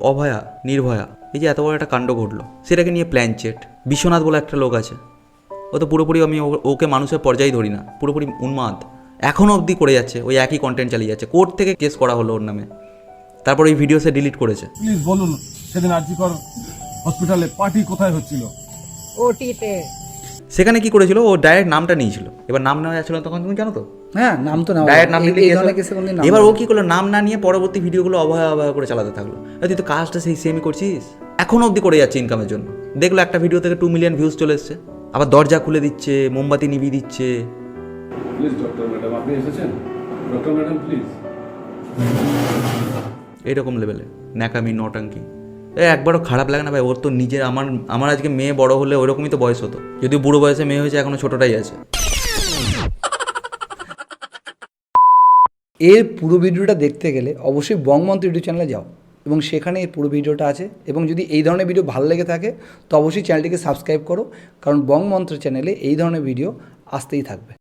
অভয়া নির্ভয়া এই যে এত বড় একটা কাণ্ড ঘটলো। সেটাকে নিয়ে প্ল্যান চেট বিশ্বনাথ বলে একটা লোক আছে। ও তো পুরোপুরি আমি ও- ওকে মানুষের পর্যায়ে ধরি না। পুরোপুরি উন্মাদ। এখনও অবধি করে যাচ্ছে। ওই একই কন্টেন্ট চালিয়ে যাচ্ছে। কোর্ট থেকে কেস করা হলো ওর নামে। তারপর ওই ভিডিও সে ডিলিট করেছে। প্লিজ বলুন সেদিন আরজিকর হসপিটালে পার্টি কোথায় হচ্ছিল? ওটিতে সেখানে কি করেছিল? ও ডাইরেক্ট নামটা নিয়েছিল। এবার নাম নেওয়া যাচ্ছিল তখন তুমি জানো তো? হ্যাঁ নাম তো ডাইরেক্ট নাম নিলে এবার ও কি করল? নাম না নিয়ে পরবর্তী ভিডিওগুলো অবহেলা অবহেলা করে চালাতে থাকল। তুই তো কাজটা সেই সেমই করছিস? এখনও অবধি করে যাচ্ছে ইনকামের জন্য। দেখল একটা ভিডিও থেকে টু মিলিয়ন ভিউজ চলে এসছে। আবার দরজা খুলে দিচ্ছে মোমবাতি নিভিয়ে দিচ্ছে। প্লিজ ডক্টর ম্যাডাম আপনি এসেছেন? ডক্টর ম্যাডাম প্লিজ এইরকম লেভেলে ন্যাকামি নটাঙ্কি। একবারও খারাপ লাগে না ভাই, ওর তো নিজের, আমার আমার আজকে মেয়ে বড় হলে ওইরকমই তো বয়স হতো। যদিও বুড়ো বয়সে মেয়ে হয়েছে, এখনও ছোটটাই আছে। এর পুরো ভিডিওটা দেখতে গেলে অবশ্যই বংমন্ত্র ইউটিউব চ্যানেলে যাও এবং সেখানে এর পুরো ভিডিওটা আছে এবং যদি এই ধরনের ভিডিও ভালো লেগে থাকে, তো অবশ্যই চ্যানেলটিকে সাবস্ক্রাইব করো, কারণ বংমন্ত্র চ্যানেলে এই ধরনের ভিডিও আসতেই থাকবে।